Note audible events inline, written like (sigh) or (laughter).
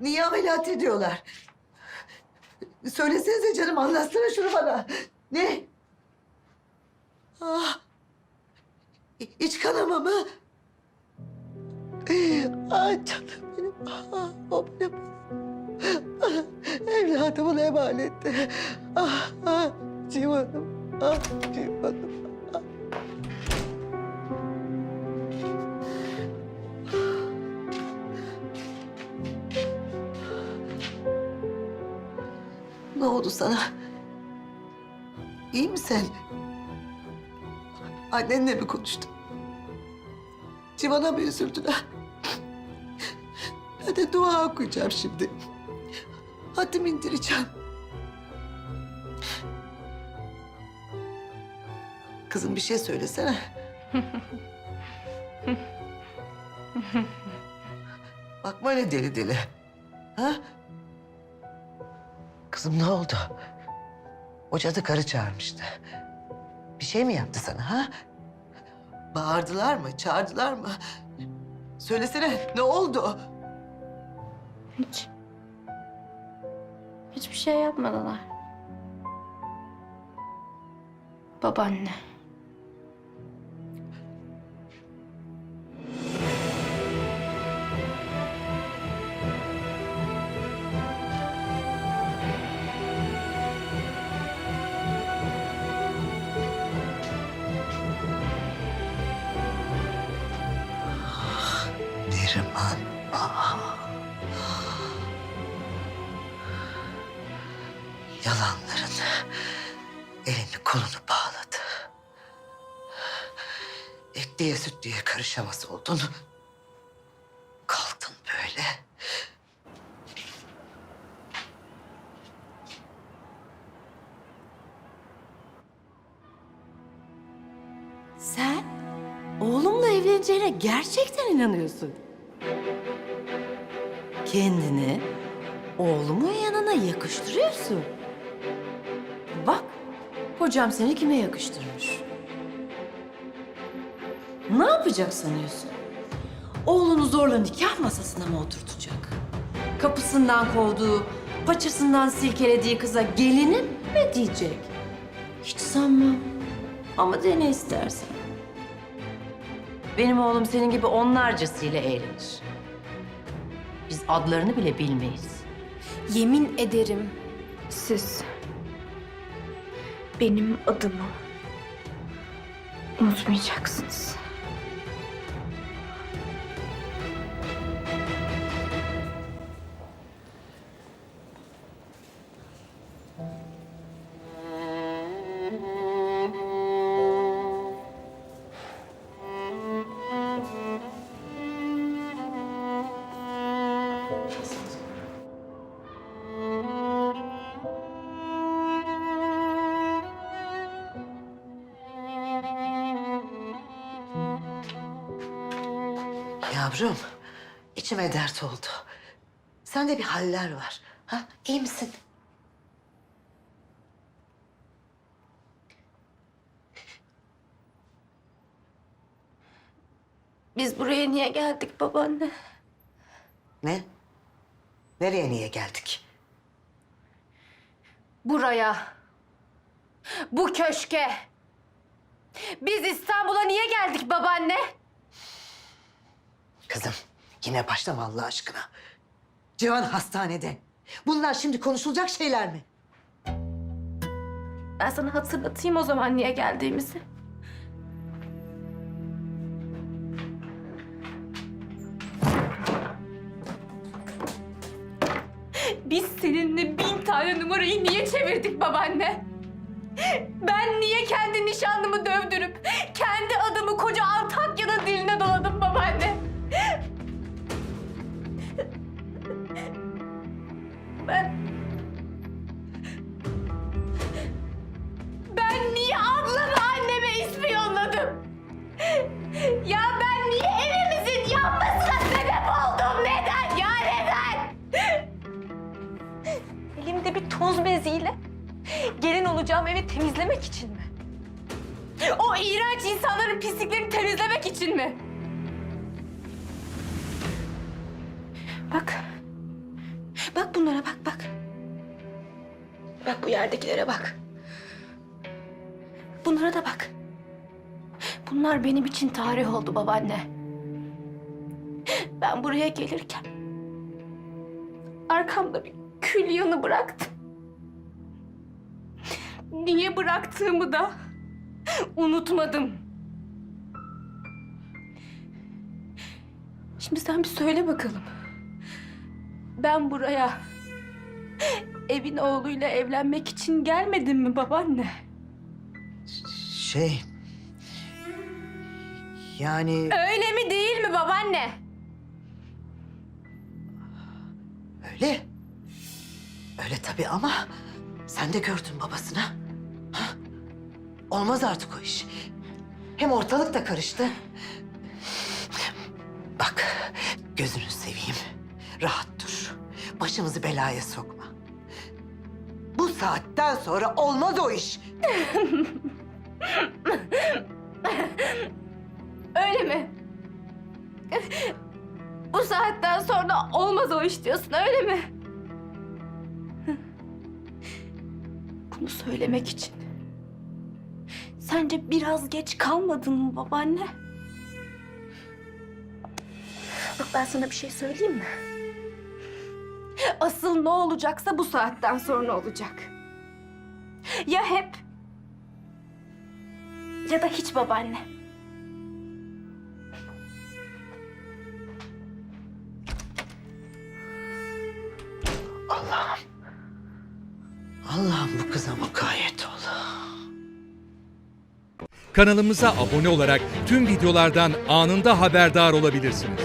Niye ameliyat ediyorlar? Söylesenize canım anlatsana şunu bana. Ne? Ah. İ- İç kanama mı? Ay canım benim. Ah, o benim. Ah, Evladımın emaneti. Ah, ah, civanım. Ah, civanım. Oldu sana? İyi misin? Annenle mi konuştun? Civan'a mı üzüldüler? Ben de dua okuyacağım şimdi. Hatim indireceğim. Kızım bir şey söylesene. Bakma öyle deli deli. Ha? Kızım ne oldu? O cadı karı çağırmıştı. Bir şey mi yaptı sana ha? Bağırdılar mı, çağırdılar mı? Söylesene ne oldu? Hiç. Hiçbir şey yapmadılar. Babaanne. Ah. Yalanların elini kolunu bağladı. Etliye sütlüye karışamaz oldun. Kaldın böyle. Sen oğlumla evleneceğine gerçekten inanıyorsun. Kendini oğlumun yanına yakıştırıyorsun. Bak, kocam seni kime yakıştırmış? Ne yapacak sanıyorsun? Oğlunu zorla nikah masasına mı oturtacak? Kapısından kovduğu, paçasından silkelediği kıza gelinim mi diyecek? Hiç sanmam. Ama dene istersen. Benim oğlum senin gibi onlarcasıyla eğlenir. Biz adlarını bile bilmeyiz. Yemin ederim siz benim adımı unutmayacaksınız. Yavrum, içime dert oldu. Sende bir haller var. Ha? İyi misin? Biz buraya niye geldik babaanne? Ne? Nereye niye geldik? Buraya. Bu köşke. Biz İstanbul'a niye geldik babaanne? Kızım, yine başlama Allah aşkına. Civan hastanede. Bunlar şimdi konuşulacak şeyler mi? Ben sana hatırlatayım o zaman niye geldiğimizi. Biz seninle bin tane numarayı niye çevirdik babaanne? Ben niye kendi nişanlımı dövdürüp kendi adımı koca Antakya'nın diline doladım babaanne? Ben Ben niye ablamı anneme ispiyonladım? Ya ben niye evimizin yanmasına sebep oldum? Neden ya neden? Elimde bir toz beziyle gelin olacağım evi temizlemek için mi? O iğrenç insanların pisliklerini temizlemek için mi? Bak bunlara bak bak. Bak bu yerdekilere bak. Bunlara da bak. Bunlar benim için tarih oldu babaanne. Ben buraya gelirken arkamda bir kül yanı bıraktım. Niye bıraktığımı da unutmadım. Şimdi sen bir söyle bakalım. Ben buraya evin oğluyla evlenmek için gelmedim mi babaanne? Şey... Yani Öyle mi değil mi babaanne? öyle. Öyle tabii ama sen de gördün babasını. Ha? Olmaz artık o iş. Hem ortalık da karıştı. Bak gözünü seveyim. Rahat. Başımızı belaya sokma. Bu saatten sonra olmaz o iş. (laughs) Öyle mi? Bu saatten sonra olmaz o iş diyorsun öyle mi? Bunu söylemek için sence biraz geç kalmadın mı babaanne? Bak ben sana bir şey söyleyeyim mi? Asıl ne olacaksa bu saatten sonra olacak. Ya hep ya da hiç babaanne. Allah'ım. Allah'ım bu kıza mukayyet ol. Kanalımıza abone olarak tüm videolardan anında haberdar olabilirsiniz.